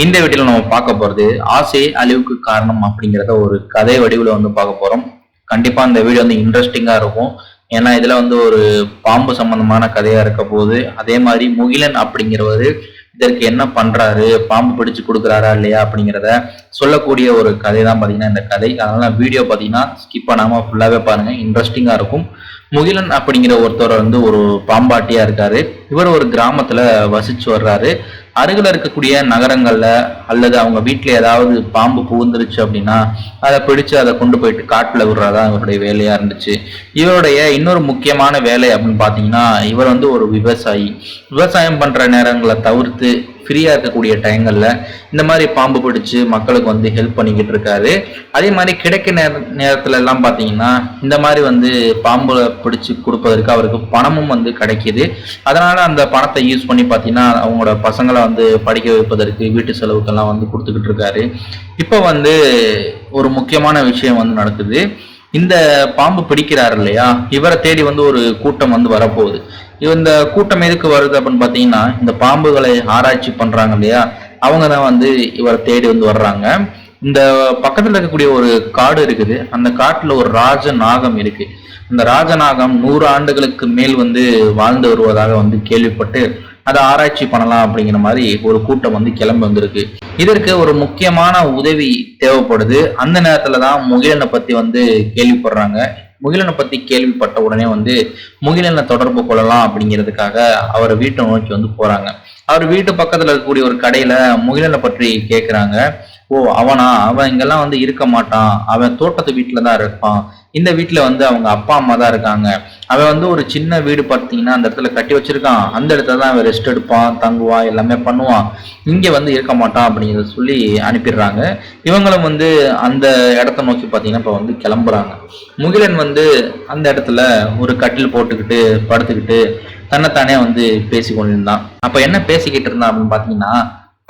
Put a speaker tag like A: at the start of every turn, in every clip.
A: இந்த வீட்டில் நம்ம பார்க்க போகிறது ஆசை அழிவுக்கு காரணம் அப்படிங்கிறத ஒரு கதை வடிவில் வந்து பார்க்க போகிறோம் கண்டிப்பாக இந்த வீடியோ வந்து இன்ட்ரெஸ்டிங்காக இருக்கும். ஏன்னா இதில் வந்து ஒரு பாம்பு சம்பந்தமான கதையாக இருக்க போகுது. அதே மாதிரி முகிலன் அப்படிங்கிறவர் இதற்கு என்ன பண்ணுறாரு பாம்பு பிடிச்சு கொடுக்குறாரா இல்லையா அப்படிங்கிறத சொல்லக்கூடிய ஒரு கதை தான் பார்த்தீங்கன்னா இந்த கதை. அதனால் வீடியோ பார்த்தீங்கன்னா ஸ்கிப் பண்ணாமல் ஃபுல்லாகவே பாருங்கள் இன்ட்ரெஸ்டிங்காக இருக்கும். முகிலன் அப்படிங்கிற ஒருத்தர் வந்து ஒரு பாம்பாட்டியாக இருக்காரு. இவர் ஒரு கிராமத்தில் வசித்து வர்றாரு. அருகில் இருக்கக்கூடிய நகரங்களில் அல்லது அவங்க வீட்டில் ஏதாவது பாம்பு புகுந்துருச்சு அப்படின்னா அதை பிடிச்சு அதை கொண்டு போயிட்டு காட்டில் விடுறதா இவருடைய வேலையாக இருந்துச்சு. இவருடைய இன்னொரு முக்கியமான வேலை அப்படின்னு பார்த்தீங்கன்னா இவர் வந்து ஒரு விவசாயி. விவசாயம் பண்ணுற நேரங்களை தவிர்த்து ஃப்ரீயாக இருக்கக்கூடிய டைங்களில் இந்த மாதிரி பாம்பு பிடிச்சு மக்களுக்கு வந்து ஹெல்ப் பண்ணிக்கிட்டு இருக்காரு. அதே மாதிரி கிடைக்க நேர நேரத்துல எல்லாம் பார்த்தீங்கன்னா இந்த மாதிரி வந்து பாம்பு பிடிச்சு கொடுப்பதற்கு அவருக்கு பணமும் வந்து கிடைக்கிது. அதனால அந்த பணத்தை யூஸ் பண்ணி பார்த்தீங்கன்னா அவங்களோட பசங்களை வந்து படிக்க வைப்பதற்கு வீட்டு செலவுக்கெல்லாம் வந்து கொடுத்துக்கிட்டு இருக்காரு. இப்போ வந்து ஒரு முக்கியமான விஷயம் வந்து நடக்குது. இந்த பாம்பு பிடிக்கிறாரு இல்லையா? இவரை தேடி வந்து ஒரு கூட்டம் வந்து வரப்போகுது. இந்த கூட்டம் எதுக்கு வருது அப்படின்னு பார்த்தீங்கன்னா இந்த பாம்புகளை ஆராய்ச்சி பண்ணுறாங்க இல்லையா? அவங்க தான் வந்து இவரை தேடி வந்து வர்றாங்க. இந்த பக்கத்தில் இருக்கக்கூடிய ஒரு காடு இருக்குது. அந்த காட்டில் ஒரு ராஜ நாகம் இருக்கு. அந்த ராஜநாகம் நூறு ஆண்டுகளுக்கு மேல் வந்து வாழ்ந்து வருவதாக வந்து கேள்விப்பட்டு அதை ஆராய்ச்சி பண்ணலாம் அப்படிங்கிற மாதிரி ஒரு கூட்டம் வந்து கிளம்பி வந்திருக்கு. இதற்கு ஒரு முக்கியமான உதவி தேவைப்படுது. அந்த நேரத்துல தான் முகிலனை பத்தி வந்து கேள்விப்படுறாங்க. முகிலனை பத்தி கேள்விப்பட்ட உடனே வந்து முகிலனை தொடர்பு கொள்ளலாம் அப்படிங்கிறதுக்காக அவர் வீட்டை நோக்கி வந்து போறாங்க. அவர் வீட்டு பக்கத்துல இருக்கக்கூடிய ஒரு கடையில முகிலனை பற்றி கேட்கிறாங்க ஓ அவனா? அவன் இங்கெல்லாம் வந்து இருக்க மாட்டான். அவன் தோட்டத்து வீட்டில் தான் இருப்பான். இந்த வீட்டில் வந்து அவங்க அப்பா அம்மா தான் இருக்காங்க. அவன் வந்து ஒரு சின்ன வீடு பார்த்தீங்கன்னா அந்த இடத்துல கட்டி வச்சிருக்கான். அந்த இடத்துல தான் அவன் ரெஸ்ட் எடுப்பான் தங்குவான் எல்லாமே பண்ணுவான். இங்கே வந்து இருக்க மாட்டான் அப்படிங்கிறத சொல்லி அனுப்பிடுறாங்க. இவங்களும் வந்து அந்த இடத்த நோக்கி பார்த்தீங்கன்னா இப்போ வந்து கிளம்புறாங்க. முகிலன் வந்து அந்த இடத்துல ஒரு கட்டில் போட்டுக்கிட்டு படுத்துக்கிட்டு தன்னைத்தானே வந்து பேசி கொண்டிருந்தான் அப்போ என்ன பேசிக்கிட்டு இருந்தான் அப்படின்னு பார்த்தீங்கன்னா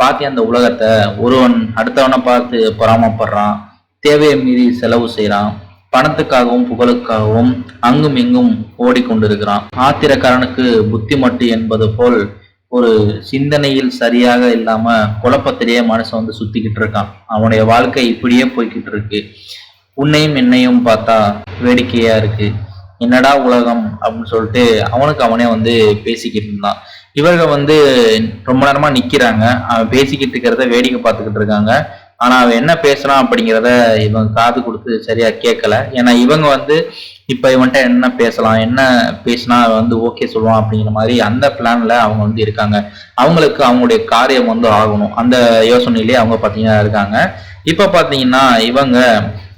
A: பார்த்து அந்த உலகத்தை ஒருவன் அடுத்தவனை பார்த்து பொறாமப்படுறான் தேவையை மீறி செலவு செய்யறான் பணத்துக்காகவும் புகழுக்காகவும் அங்கும் இங்கும் ஓடிக்கொண்டிருக்கிறான். ஆத்திரக்காரனுக்கு புத்தி மட்டு என்பது போல் ஒரு சிந்தனையில் சரியாக இல்லாம குழப்பத்திலேயே மனுஷன் வந்து சுத்திக்கிட்டு இருக்கான். அவனுடைய வாழ்க்கை இப்படியே போய்கிட்டு இருக்கு. உன்னையும் என்னையும் பார்த்தா வேடிக்கையா இருக்கு. என்னடா உலகம் அப்படின்னு சொல்லிட்டு அவனுக்கு அவனே வந்து பேசிக்கிட்டு இருந்தான். இவர்கள் வந்து ரொம்ப நேரமா நிக்கிறாங்க. அவன் பேசிக்கிட்டு இருக்கிறத வேடிக்கை பார்த்துக்கிட்டு இருக்காங்க. ஆனா அவன் என்ன பேசுறான் அப்படிங்கிறத இவங்க காது கொடுத்து சரியா கேட்கல. ஏன்னா இவங்க வந்து இப்ப இவன்ட்ட என்ன பேசலாம் என்ன பேசினா வந்து ஓகே சொல்லுவான் அப்படிங்கிற மாதிரி அந்த பிளான்ல அவங்க வந்து இருக்காங்க. அவங்களுக்கு அவங்களுடைய காரியம் வந்து ஆகணும். அந்த யோசனையிலேயே அவங்க பாத்தீங்கன்னா இருக்காங்க. இப்ப பாத்தீங்கன்னா இவங்க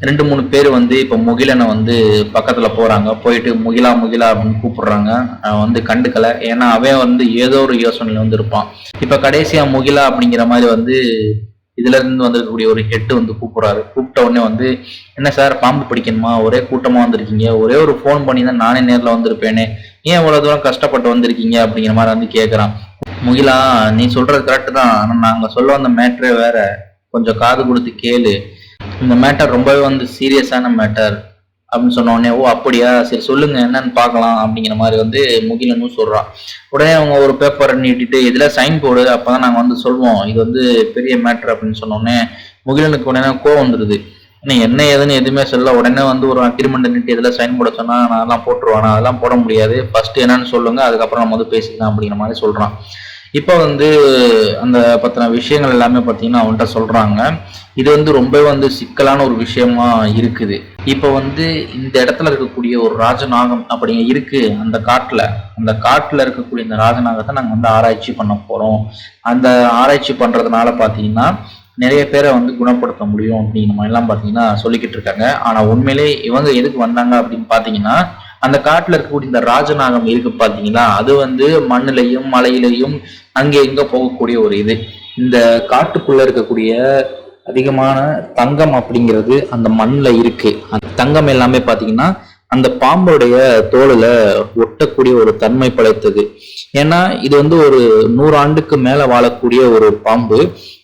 A: ரெண்டு மூணு பேர் வந்து இப்போ முகிலனை வந்து பக்கத்தில் போகிறாங்க போயிட்டு முகிலா முகிலா அப்படின்னு கூப்பிடுறாங்க. அவன் வந்து கண்டுக்கல. ஏன்னா அவன் வந்து ஏதோ ஒரு யோசனையில் வந்து இருப்பான். இப்போ கடைசியாக முகிலா அப்படிங்கிற மாதிரி வந்து இதுலேருந்து வந்திருக்கக்கூடிய ஒரு ஹெட்டு வந்து கூப்பிட்றாரு. கூப்பிட்ட உடனே வந்து என்ன சார் பாம்பு பிடிக்கணுமா? ஒரே கூட்டமாக வந்திருக்கீங்க. ஒரே ஒரு ஃபோன் பண்ணி தான் நானே நேரில் வந்திருப்பேனே. ஏன் இவ்வளோ தூரம் கஷ்டப்பட்டு வந்திருக்கீங்க? அப்படிங்கிற மாதிரி வந்து கேட்குறான் முகிலா நீ சொல்கிறது கரெக்டு தான். ஆனால் நாங்கள் சொல்ல வந்த மேட்ரே வேற. கொஞ்சம் காது கொடுத்து கேளு. இந்த மேட்டர் ரொம்பவே வந்து சீரியஸான மேட்டர் அப்படின்னு சொன்ன உடனே ஓ அப்படியா? சரி சொல்லுங்க. என்னன்னு பார்க்கலாம். அப்படிங்கிற மாதிரி வந்து முகிலனும் சொல்றான் உடனே அவங்க ஒரு பேப்பரை நீட்டிட்டு இதுல சைன் போடு. அப்பதான் நாங்க வந்து சொல்லுவோம் இது வந்து பெரிய மேட்டர் அப்படின்னு சொன்னோடனே முகிலனுக்கு உடனே கோவம் வந்துருது. இன்னும் என்ன ஏதுன்னு எதுவுமே சொல்ல. உடனே வந்து ஒரு அக்ரிமெண்ட் நீட்டி இதில் சைன் போட சொன்னா நான் அதெல்லாம் போட்டுருவானா. அதெல்லாம் போட முடியாது. ஃபர்ஸ்ட் என்னன்னு சொல்லுங்க. அதுக்கப்புறம் நம்ம வந்து பேசிக்கலாம். அப்படிங்கிற மாதிரி சொல்றான். இப்போ வந்து அந்த பத்தின விஷயங்கள் எல்லாமே பார்த்தீங்கன்னா அவன்கிட்ட சொல்கிறாங்க இது வந்து ரொம்ப வந்து சிக்கலான ஒரு விஷயமா இருக்குது. இப்போ வந்து இந்த இடத்துல இருக்கக்கூடிய ஒரு ராஜநாகம் அப்படிங்க இருக்கு. அந்த காட்டில் அந்த காட்டில் இருக்கக்கூடிய இந்த ராஜநாகத்தை நாங்கள் வந்து ஆராய்ச்சி பண்ண போகிறோம் அந்த ஆராய்ச்சி பண்ணுறதுனால பார்த்தீங்கன்னா நிறைய பேரை வந்து குணப்படுத்த முடியும் அப்படிங்கிற மாதிரிலாம் பார்த்தீங்கன்னா சொல்லிக்கிட்டு இருக்காங்க. ஆனால் உண்மையிலே இவங்க எதுக்கு வந்தாங்க அப்படின்னு பார்த்தீங்கன்னா அந்த காட்டுல இருக்கக்கூடிய இந்த ராஜநாகம் இருக்கு பாத்தீங்களா? அது வந்து மண்ணிலையும் மலையிலையும் அங்கே இங்க போகக்கூடிய ஒரு இது. இந்த காட்டுக்குள்ள இருக்கக்கூடிய அதிகமான தங்கம் அப்படிங்கிறது அந்த மண்ணில் இருக்கு. அந்த தங்கம் எல்லாமே பார்த்தீங்கன்னா அந்த பாம்போடைய தோலில் ஒட்டக்கூடிய ஒரு தன்மை படைத்தது. ஏன்னா இது வந்து ஒரு நூறு ஆண்டுக்கு மேலே வாழக்கூடிய ஒரு பாம்பு.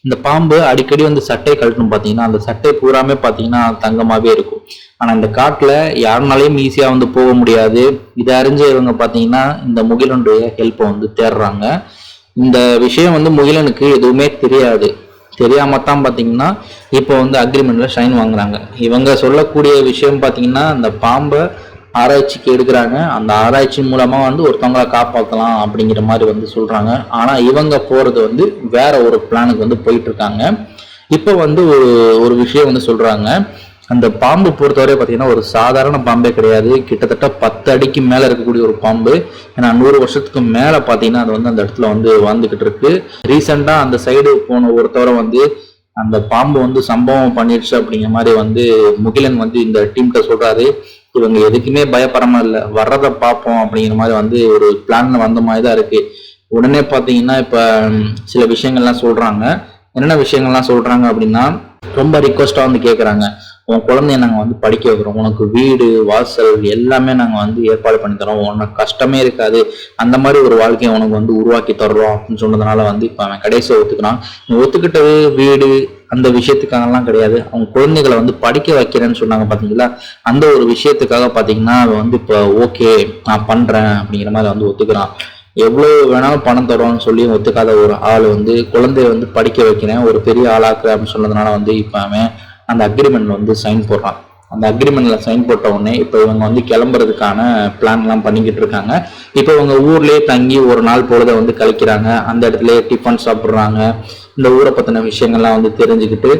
A: இந்த பாம்பு அடிக்கடி வந்து சட்டை கழட்டணும் பார்த்தீங்கன்னா அந்த சட்டை பூராமே பார்த்தீங்கன்னா தங்கமாகவே இருக்கும். ஆனால் இந்த காட்டில் யாருனாலையும் ஈஸியாக வந்து போக முடியாது. இதை அறிஞ்ச இவங்க பார்த்தீங்கன்னா இந்த முகிலனுடைய ஹெல்ப்பை வந்து தேடுறாங்க. இந்த விஷயம் வந்து முகிலனுக்கு எதுவுமே தெரியாது. தெரியாமல் தான் பார்த்தீங்கன்னா இப்போ வந்து அக்ரிமெண்ட்டில் சைன் வாங்குறாங்க. இவங்க சொல்லக்கூடிய விஷயம் பார்த்தீங்கன்னா அந்த பாம்பை ஆராய்ச்சிக்கு எடுக்கிறாங்க. அந்த ஆராய்ச்சி மூலமாக வந்து ஒருத்தவங்களை காப்பாற்றலாம் அப்படிங்கிற மாதிரி வந்து சொல்கிறாங்க ஆனால் இவங்க போகிறது வந்து வேற ஒரு பிளானுக்கு வந்து போயிட்டுருக்காங்க இப்போ வந்து ஒரு ஒரு விஷயம் வந்து சொல்கிறாங்க அந்த பாம்பு பொறுத்தவரை பார்த்தீங்கன்னா ஒரு சாதாரண பாம்பே கிடையாது. கிட்டத்தட்ட பத்து அடிக்கு மேலே இருக்கக்கூடிய ஒரு பாம்பு. ஏன்னா நூறு வருஷத்துக்கு மேலே பார்த்தீங்கன்னா அது வந்து அந்த இடத்துல வந்து வாழ்ந்துக்கிட்டு இருக்கு. ரீசெண்டாக அந்த சைடு போன ஒருத்தவரை வந்து அந்த பாம்பு வந்து சம்பவம் பண்ணிடுச்சு அப்படிங்கிற மாதிரி வந்து முகிலன் வந்து இந்த டீம்கிட்ட சொல்றாரு. இவங்க எதுக்குமே பயப்படாம இல்லை வர்றதை பார்ப்போம் அப்படிங்கிற மாதிரி வந்து ஒரு பிளான்ல வந்த மாதிரி தான் இருக்கு. உடனே பார்த்தீங்கன்னா இப்போ சில விஷயங்கள்லாம் சொல்றாங்க. என்னென்ன விஷயங்கள்லாம் சொல்றாங்க அப்படின்னா ரொம்ப ரிக்வஸ்டாக வந்து கேட்குறாங்க உன் குழந்தைய நாங்கள் வந்து படிக்க வைக்கிறோம். உனக்கு வீடு வாசல் எல்லாமே நாங்கள் வந்து ஏற்பாடு பண்ணி தரோம். உனக்கு கஷ்டமே இருக்காது. அந்த மாதிரி ஒரு வாழ்க்கையை உனக்கு வந்து உருவாக்கி தர்றோம் அப்படின்னு சொன்னதுனால வந்து இப்போ அவன் கடைசியை ஒத்துக்கிறான். நீ ஒத்துக்கிட்டது வீடு அந்த விஷயத்துக்காகலாம் கிடையாது. அவங்க குழந்தைகளை வந்து படிக்க வைக்கிறேன்னு சொன்னாங்க பார்த்தீங்களா அந்த ஒரு விஷயத்துக்காக பார்த்தீங்கன்னா அவன் வந்து இப்போ ஓகே நான் பண்ணுறேன் அப்படிங்கிற மாதிரி வந்து ஒத்துக்கிறான். எவ்வளோ வேணாலும் பணம் தருவான்னு சொல்லி ஒத்துக்காத ஒரு ஆள் வந்து குழந்தைய வந்து படிக்க வைக்கிறேன். ஒரு பெரிய ஆளாக்குறேன் அப்படின்னு சொன்னதுனால வந்து இப்போ அவன் அந்த அக்ரிமெண்ட் வந்து சைன் போடுறான். அந்த அக்ரிமெண்ட்ல சைன் போட்ட உடனே இப்போ இவங்க வந்து கிளம்புறதுக்கான பிளான்லாம் பண்ணிக்கிட்டு இருக்காங்க. இப்போ இவங்க ஊர்லேயே தங்கி ஒரு நாள் பொழுத வந்து கழிக்கிறாங்க. அந்த இடத்துல டிஃபன் சாப்பிட்றாங்க. இந்த ஊரை பத்தின விஷயங்கள்லாம் வந்து தெரிஞ்சுக்கிட்டு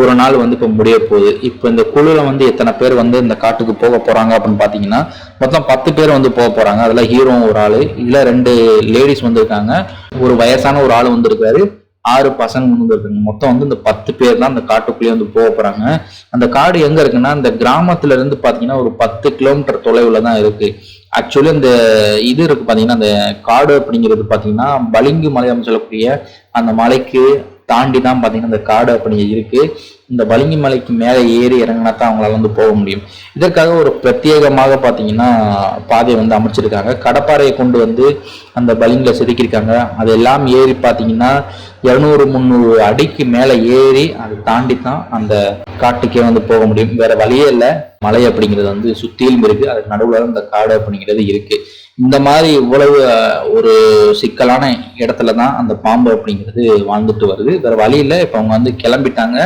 A: ஒரு நாள் வந்து இப்போ முடிய போகுது. இப்போ இந்த குழுல வந்து எத்தனை பேர் வந்து இந்த காட்டுக்கு போக போறாங்க அப்படின்னு பாத்தீங்கன்னா மொத்தம் பத்து பேர் வந்து போக போறாங்க. அதில் ஹீரோ ஒரு ஆளு இல்லை ரெண்டு லேடிஸ் வந்திருக்காங்க ஒரு வயசான ஒரு ஆள் வந்திருக்காரு ஆறு பசங்க வந்து இருக்குங்க மொத்தம் வந்து இந்த பத்து பேர் தான் அந்த காட்டுக்குள்ளேயே வந்து போக போறாங்க. அந்த காடு எங்க இருக்குன்னா இந்த கிராமத்துல இருந்து பாத்தீங்கன்னா ஒரு பத்து கிலோமீட்டர் தொலைவுல தான் இருக்கு. ஆக்சுவலி இந்த இது இருக்கு பாத்தீங்கன்னா அந்த காடு அப்படிங்கிறது பாத்தீங்கன்னா பளிங்கு மலை சொல்லக்கூடிய அந்த மலைக்கு தாண்டி தான் பார்த்தீங்கன்னா இந்த காடு அப்படி இருக்கு. இந்த பளிங்கி மலைக்கு மேலே ஏறி இறங்கினா தான் அவங்களால வந்து போக முடியும். இதற்காக ஒரு பிரத்யேகமாக பார்த்தீங்கன்னா பாதையை வந்து அமைச்சிருக்காங்க. கடப்பாறையை கொண்டு வந்து அந்த பலிங்கில் செதுக்கியிருக்காங்க. அது எல்லாம் ஏறி பார்த்தீங்கன்னா இரநூறு முந்நூறு அடிக்கு மேலே ஏறி அதை தாண்டி தான் அந்த காட்டுக்கே வந்து போக முடியும். வேற வழியே இல்லை. மலை அப்படிங்கிறது வந்து சுத்தியிலும் இருக்கு. அதுக்கு நடுவில் இந்த காடு அப்படிங்கிறது இருக்கு. இந்த மாதிரி இவ்வளவு ஒரு சிக்கலான இடத்துல தான் அந்த பாம்பு அப்படிங்கிறது வாழ்ந்துட்டு வருது. வேற வழி இல்லை. இப்போ அவங்க வந்து கிளம்பிட்டாங்க.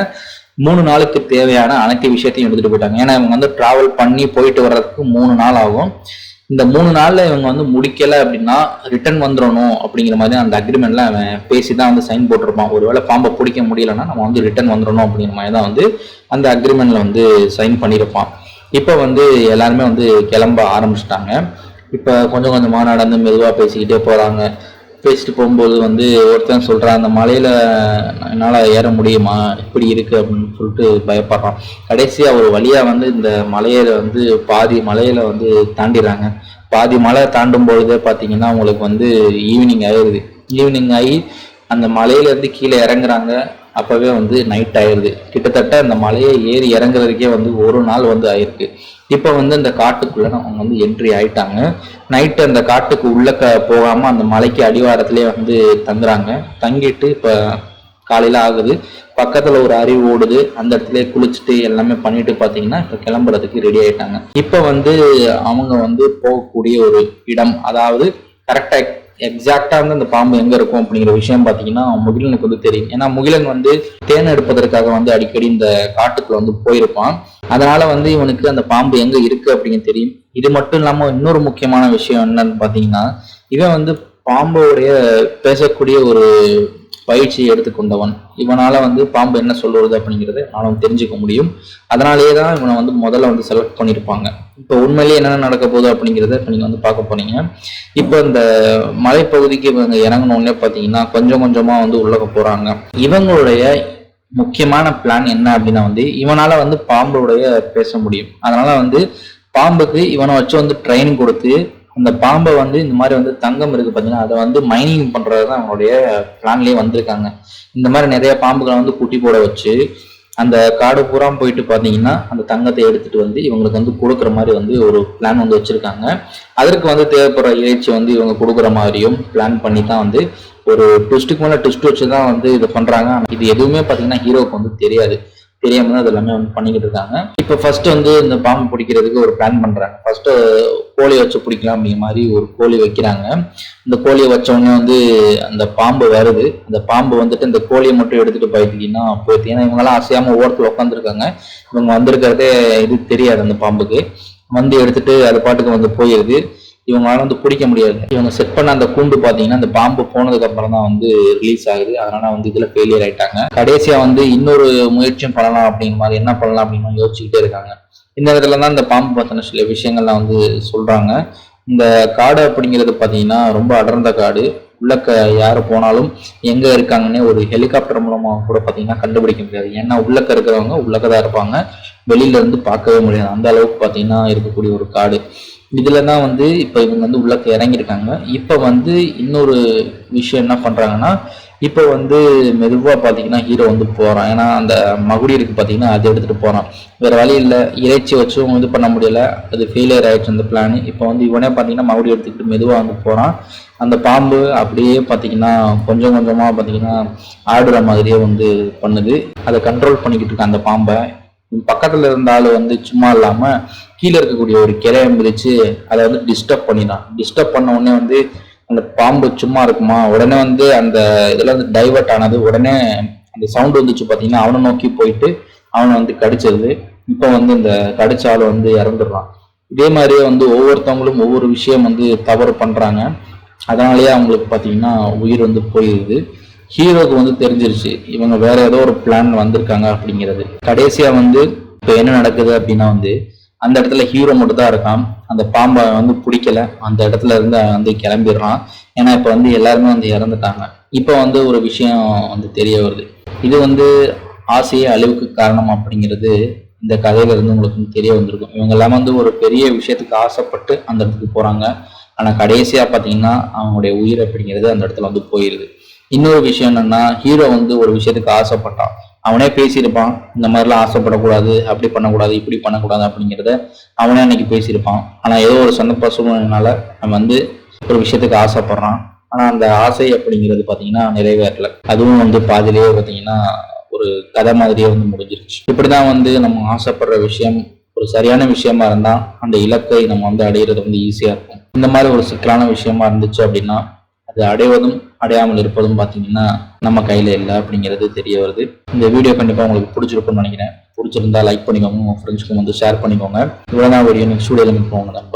A: மூணு நாளுக்கு தேவையான அனைத்து விஷயத்தையும் எடுத்துட்டு போயிட்டாங்க. ஏன்னா இவங்க வந்து டிராவல் பண்ணி போயிட்டு வர்றதுக்கு மூணு நாள் ஆகும். இந்த மூணு நாள்ல இவங்க வந்து முடிக்கல அப்படின்னா ரிட்டர்ன் வந்துடணும் அப்படிங்கிற மாதிரி அந்த அக்ரிமெண்ட்ல அவன் பேசி தான் வந்து சைன் போட்டிருப்பான். ஒருவேளை பாம்பை பிடிக்க முடியலன்னா நம்ம வந்து ரிட்டர்ன் வந்துடணும் அப்படிங்கிற மாதிரி தான் வந்து அந்த அக்ரிமெண்ட்ல வந்து சைன் பண்ணியிருப்பான். இப்போ வந்து எல்லாருமே வந்து கிளம்ப ஆரம்பிச்சிட்டாங்க. இப்போ கொஞ்சம் கொஞ்சமாக நடந்து மெதுவாக பேசிக்கிட்டே போகிறாங்க பேசிட்டு போகும்போது வந்து ஒருத்தன் சொல்கிறான் அந்த மலையில் என்னால் ஏற முடியுமா? இப்படி இருக்குது அப்படின்னு சொல்லிட்டு பயப்படுறான். கடைசியாக ஒரு வழியாக வந்து இந்த மலையில் வந்து பாதி மலையில் வந்து தாண்டிடுறாங்க. பாதி மலை தாண்டும் பொழுதே பார்த்தீங்கன்னா அவங்களுக்கு வந்து ஈவினிங் ஆயிடுது ஈவினிங் ஆகி அந்த மலையிலேருந்து கீழே இறங்குறாங்க. அப்போவே வந்து நைட் ஆயிடுது கிட்டத்தட்ட அந்த மலையை ஏறி இறங்குறதுக்கே வந்து ஒரு நாள் வந்து ஆயிருக்கு. இப்போ வந்து அந்த காட்டுக்குள்ளே அவங்க வந்து என்ட்ரி ஆயிட்டாங்க. நைட்டு அந்த காட்டுக்கு உள்ளே க அந்த மலைக்கு அடிவாரத்திலே வந்து தங்குறாங்க. தங்கிட்டு இப்போ காலையில் ஆகுது. பக்கத்தில் ஒரு அறிவு ஓடுது. அந்த இடத்துல குளிச்சுட்டு எல்லாமே பண்ணிட்டு பார்த்தீங்கன்னா இப்போ கிளம்புறதுக்கு ரெடி ஆயிட்டாங்க. இப்போ வந்து அவங்க வந்து போகக்கூடிய ஒரு இடம் அதாவது கரெக்டாக எக்ஸாக்டாக வந்து அந்த பாம்பு எங்கே இருக்கும் அப்படிங்கிற விஷயம் பார்த்தீங்கன்னா முகிலனுக்கு வந்து தெரியும். ஏன்னா முகிலன் வந்து தேன் எடுப்பதற்காக வந்து அடிக்கடி இந்த காட்டுக்குள்ள வந்து போயிருப்பான். அதனால வந்து இவனுக்கு அந்த பாம்பு எங்கே இருக்கு அப்படின்னு தெரியும். இது மட்டும் இல்லாமல் இன்னொரு முக்கியமான விஷயம் என்னன்னு பார்த்தீங்கன்னா இவன் வந்து பாம்போடைய பேசக்கூடிய ஒரு பயிற்சி எடுத்துக்கொண்டவன். இவனால வந்து பாம்பு என்ன சொல்லுவது அப்படிங்கிறத அவன் தெரிஞ்சுக்க முடியும். அதனாலேயே தான் இவனை வந்து முதல்ல வந்து செலக்ட் பண்ணியிருப்பாங்க இப்போ உண்மையிலேயே என்னென்ன நடக்க போகுது அப்படிங்கிறத இப்போ நீங்கள் வந்து பார்க்க போனீங்க இப்போ இந்த மலைப்பகுதிக்கு இவங்க இறங்கினோடனே பார்த்தீங்கன்னா கொஞ்சம் கொஞ்சமாக வந்து உள்ளக போகிறாங்க இவங்களுடைய முக்கியமான பிளான் என்ன அப்படின்னா வந்து இவனால வந்து பாம்புடைய பேச முடியும். அதனால வந்து பாம்புக்கு இவனை வச்சு வந்து ட்ரெயின் கொடுத்து அந்த பாம்பை வந்து இந்த மாதிரி வந்து தங்கம் இருக்கு பார்த்தீங்கன்னா அதை வந்து மைனிங் பண்ணுறது தான் அவங்களுடைய பிளான்லயே வந்திருக்காங்க. இந்த மாதிரி நிறைய பாம்புகளை வந்து குட்டி போட வச்சு அந்த காடு பூரா போயிட்டு பார்த்தீங்கன்னா அந்த தங்கத்தை எடுத்துட்டு வந்து இவங்களுக்கு வந்து கொடுக்குற மாதிரி வந்து ஒரு பிளான் வந்து வச்சிருக்காங்க. அதற்கு வந்து தேவைப்படுற இறைச்சி வந்து இவங்க கொடுக்குற மாதிரியும் பிளான் பண்ணி தான் வந்து ஒரு ட்விஸ்ட்டுக்கு மேலே ட்விஸ்ட் வச்சு தான் வந்து இது பண்ணுறாங்க இது எதுவுமே பார்த்தீங்கன்னா ஹீரோவுக்கு வந்து தெரியாது. தெரியாம தான் அது எல்லாமே வந்து பண்ணிக்கிட்டு இருக்காங்க. இப்போ ஃபர்ஸ்ட் வந்து இந்த பாம்பு பிடிக்கிறதுக்கு ஒரு பிளான் பண்றாங்க. ஃபர்ஸ்ட் கோழி வச்சு பிடிக்கலாம் அப்படிங்கிற மாதிரி ஒரு கோழி வைக்கிறாங்க. இந்த கோழியை வச்சவொடனே வந்து அந்த பாம்பு வருது. அந்த பாம்பு வந்துட்டு இந்த கோழியை மட்டும் எடுத்துட்டு போயிட்டீங்கன்னா போயிடுது ஏன்னா இவங்கெல்லாம் அசையாம ஓரத்தில் உட்காந்துருக்காங்க இவங்க வந்திருக்கிறதே இது தெரியாது அந்த பாம்புக்கு வந்து எடுத்துட்டு அது பாட்டுக்கு வந்து போயிடுது இவங்களால வந்து பிடிக்க முடியாது. இவங்க செட் பண்ண அந்த கூண்டு பாத்தீங்கன்னா அந்த பாம்பு போனதுக்கு அப்புறம் தான் வந்து ரிலீஸ் ஆகுது. அதனால வந்து இதுல ஃபெயிலியர் ஆயிட்டாங்க. கடைசியா வந்து இன்னொரு முயற்சியும் பண்ணலாம் அப்படிங்கிற மாதிரி என்ன பண்ணலாம் அப்படின்னு யோசிச்சுக்கிட்டே இருக்காங்க. இந்த இடத்துல தான் இந்த பாம்பு பத்தின சில விஷயங்கள்லாம் வந்து சொல்றாங்க. இந்த காடு அப்படிங்கிறது பாத்தீங்கன்னா ரொம்ப அடர்ந்த காடு. உள்ளக்க யார் போனாலும் எங்க இருக்காங்கன்னே ஒரு ஹெலிகாப்டர் மூலமாக கூட பாத்தீங்கன்னா கண்டுபிடிக்க முடியாது. ஏன்னா உள்ளக்க இருக்கிறவங்க உள்ளக்க தான் இருப்பாங்க. வெளியில இருந்து பார்க்கவே முடியாது. அந்த அளவுக்கு பாத்தீங்கன்னா இருக்கக்கூடிய ஒரு காடு. இதில் தான் வந்து இப்போ இவங்க வந்து உள்ளக்க இறங்கியிருக்காங்க. இப்போ வந்து இன்னொரு விஷயம் என்ன பண்ணுறாங்கன்னா இப்போ வந்து மெதுவாக பார்த்தீங்கன்னா ஹீரோ வந்து போகிறான் ஏன்னா அந்த மகுடி இருக்குது பார்த்தீங்கன்னா அதை எடுத்துகிட்டு போகிறான் வேறு வழி இல்லை. இறைச்சி வச்சும் இது பண்ண முடியல. அது ஃபெயிலியர் ஆகிடுச்சு அந்த பிளான் இப்போ வந்து இவனே பார்த்தீங்கன்னா மகுடி எடுத்துக்கிட்டு மெதுவாக வந்து போகிறான் அந்த பாம்பு அப்படியே பார்த்தீங்கன்னா கொஞ்சம் கொஞ்சமாக பார்த்தீங்கன்னா ஆடுற மாதிரியே வந்து பண்ணுது. அதை கண்ட்ரோல் பண்ணிக்கிட்டு இருக்க அந்த பாம்பை பக்கத்துல இருந்த ஆள் வந்து சும்மா இல்லாம கீழே இருக்கக்கூடிய ஒரு கிளைய மிதிச்சு அதை வந்து டிஸ்டர்ப் பண்ணிடான் டிஸ்டர்ப் பண்ண உடனே வந்து அந்த பாம்பு சும்மா இருக்குமா? உடனே வந்து அந்த இதுல வந்து டைவர்ட் ஆனது. உடனே அந்த சவுண்ட் வந்துச்சு பாத்தீங்கன்னா அவனை நோக்கி போயிட்டு அவனை வந்து கடிச்சது. இப்போ வந்து இந்த கடிச்ச ஆள் வந்து இறந்துடுறான். இதே மாதிரியே வந்து ஒவ்வொருத்தவங்களும் ஒவ்வொரு விஷயம் வந்து தவறு பண்றாங்க. அதனாலேயே அவங்களுக்கு பாத்தீங்கன்னா உயிர் வந்து போயிடுது ஹீரோக்கு வந்து தெரிஞ்சிருச்சு இவங்க வேற ஏதோ ஒரு பிளான் வந்திருக்காங்க அப்படிங்கிறது. கடைசியா வந்து இப்போ என்ன நடக்குது அப்படின்னா வந்து அந்த இடத்துல ஹீரோ மட்டும் தான் இருக்கான். அந்த பாம்பை வந்து பிடிக்கல. அந்த இடத்துல இருந்து அவன் வந்து கிளம்பிடுறான். ஏன்னா இப்போ வந்து எல்லாருமே வந்து இறந்துட்டாங்க. இப்போ வந்து ஒரு விஷயம் வந்து தெரிய வருது. இது வந்து ஆசையே அழிவுக்கு காரணம் அப்படிங்கிறது இந்த கதையில இருந்து உங்களுக்கு தெரிய வந்திருக்கும். இவங்க எல்லாம் வந்து ஒரு பெரிய விஷயத்துக்கு ஆசைப்பட்டு அந்த இடத்துக்கு போறாங்க. ஆனால் கடைசியாக பார்த்தீங்கன்னா அவங்களுடைய உயிர் அப்படிங்கிறது அந்த இடத்துல வந்து போயிடுது இன்னொரு விஷயம் என்னன்னா ஹீரோ வந்து ஒரு விஷயத்துக்கு ஆசைப்பட்டான். அவனே பேசியிருப்பான் இந்த மாதிரிலாம் ஆசைப்படக்கூடாது அப்படி பண்ணக்கூடாது இப்படி பண்ணக்கூடாது அப்படிங்கிறத அவனே அன்னைக்கு பேசியிருப்பான். ஆனால் ஏதோ ஒரு சந்தர்ப்ப சூழ்நிலைனால நம்ம வந்து ஒரு விஷயத்துக்கு ஆசைப்படுறான். ஆனால் அந்த ஆசை அப்படிங்கிறது பார்த்தீங்கன்னா நிறைவேறல. அதுவும் வந்து பாதியிலேயே பார்த்தீங்கன்னா ஒரு கதை மாதிரியே வந்து முடிஞ்சிருச்சு. இப்படிதான் வந்து நம்ம ஆசைப்படுற விஷயம் ஒரு சரியான விஷயமா இருந்தால் அந்த இலக்கை நம்ம வந்து அடையிறது வந்து ஈஸியாக இருக்கும். இந்த மாதிரி ஒரு சிக்கலான விஷயமா இருந்துச்சு அப்படின்னா அது அடைவதும் அடையாமல் இருப்பதும் பார்த்தீங்கன்னா நம்ம கையில் இல்லை அப்படிங்கிறது தெரிய வருது. இந்த வீடியோ கண்டிப்பாக உங்களுக்கு பிடிச்சிருக்கும்னு நினைக்கிறேன். பிடிச்சிருந்தா லைக் பண்ணிக்கோங்க உங்கள் ஃப்ரெண்ட்ஸ்க்கும் வந்து ஷேர் பண்ணிக்கோங்க. இவ்வளோ தான் வீடியோ நெக்ஸ்ட் வீடியோவில் போங்க நம்ம